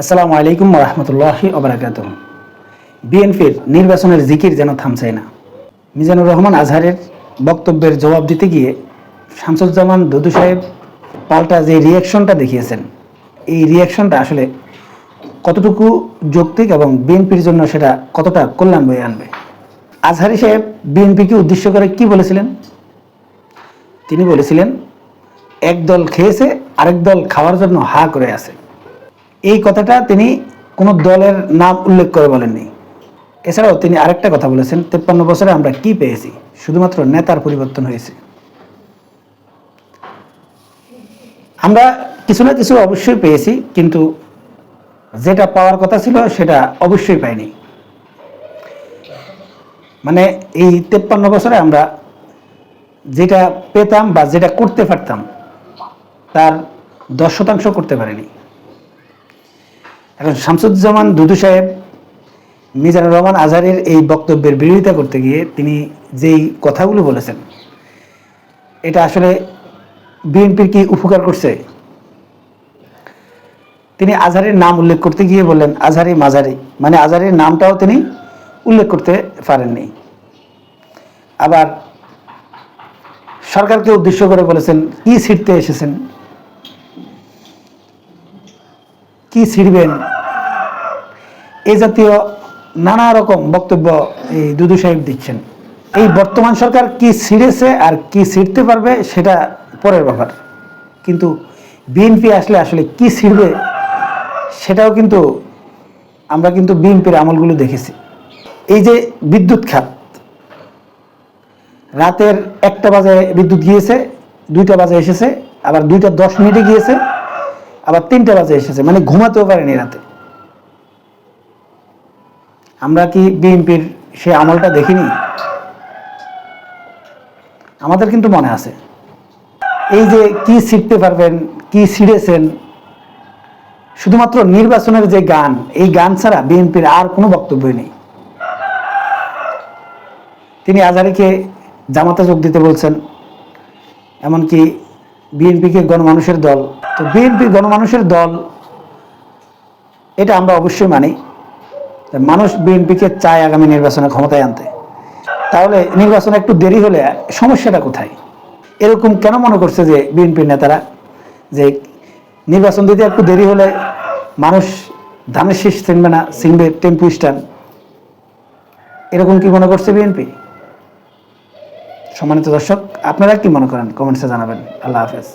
আসসালামু আলাইকুম রহমতুল্লাহি অবরাকাত বিএনপির নির্বাচনের জিকির যেন থামছে না। মিজানুর রহমান আজহারের বক্তব্যের জবাব দিতে গিয়ে শামসুজ্জামান দুদু সাহেব পাল্টা যে রিয়াকশনটা দেখিয়েছেন, এই রিয়াকশনটা আসলে কতটুকু যৌক্তিক এবং বিএনপির জন্য সেটা কতটা কল্যাণ বয়ে আনবে? আজহারি সাহেব বিএনপিকে উদ্দেশ্য করে কি বলেছিলেন? তিনি বলেছিলেন এক দল খেয়েছে, আরেক দল খাওয়ার জন্য হা করে আছে। এই কথাটা তিনি কোনো দলের নাম উল্লেখ করে বলেননি। এছাড়াও তিনি আরেকটা কথা বলেছেন, তেপ্পান্ন বছরে আমরা কি পেয়েছি? শুধুমাত্র নেতার পরিবর্তন হয়েছে। আমরা কিছু না কিছু অবশ্যই পেয়েছি, কিন্তু যেটা পাওয়ার কথা ছিল সেটা অবশ্যই পাইনি। মানে এই তেপ্পান্ন বছরে আমরা যেটা পেতাম বা যেটা করতে পারতাম, তার দশ শতাংশ করতে পারিনি। এখন শামসুজ্জামান দুদু সাহেব, মিজানুর রহমান আজহারের এই বক্তব্যের বিরোধিতা করতে গিয়ে তিনি যেই কথাগুলো বলেছেন, এটা আসলে বিএনপির কি উপকার করছে? তিনি আজহারের নাম উল্লেখ করতে গিয়ে বললেন, আজহারি মাঝারি মানে আজহারের নামটাও তিনি উল্লেখ করতে পারেননি। আবার সরকারকে উদ্দেশ্য করে বলেছেন, কি ছিঁড়তে এসেছেন? কি ছিঁড়বেন? এ জাতীয় নানা রকম বক্তব্য এই দুদু সাহেব দিচ্ছেন। এই বর্তমান সরকার কি ছিঁড়েছে আর কি ছিঁড়তে পারবে সেটা পরের ব্যাপার। কিন্তু বিএনপি আসলে আসলে কি ছিঁড়বে সেটাও কিন্তু আমরা কিন্তু বিএনপির আমলগুলো দেখেছি। এই যে বিদ্যুৎ খাত, রাতের একটা বাজে বিদ্যুৎ গিয়েছে, দুইটা বাজে এসেছে, আবার দুইটা দশ মিনিটে গিয়েছে। আবার তিনটা বাজে এসেছে মানে ঘুমাতেও পারেনি রাতে। আমরা কি বিএনপির সে আমলটা দেখিনি? আমাদের কিন্তু মনে আছে। এই যে কি শিখতে পারবেন, কি ছিঁড়েছেন, শুধুমাত্র নির্বাচনের যে গান, এই গান ছাড়া বিএনপির আর কোনো বক্তব্যই নেই। তিনি আজারিকে জামাতে যোগ দিতে বলছেন, এমনকি বিএনপিকে গণমানুষের দল। তো বিএনপি গণমানুষের দল, এটা আমরা অবশ্যই মানি মানুষ বিএনপিকে চায় আগামী নির্বাচনে ক্ষমতায় আনতে। তাহলে নির্বাচনে একটু দেরি হলে সমস্যাটা কোথায়? এরকম কেন মনে করছে যে বিএনপির নেতারা? যে নির্বাচন দিতে একটু দেরি হলে মানুষ ধানের শীষ চিনবে না, চিনবে টেম্পু স্ট্যান্ড। এরকম কি মনে করছে বিএনপি? সম্মানিত দর্শক আপনারা কি মনে করেন? কমেন্টসে জানাবেন। আল্লাহ হাফেজ।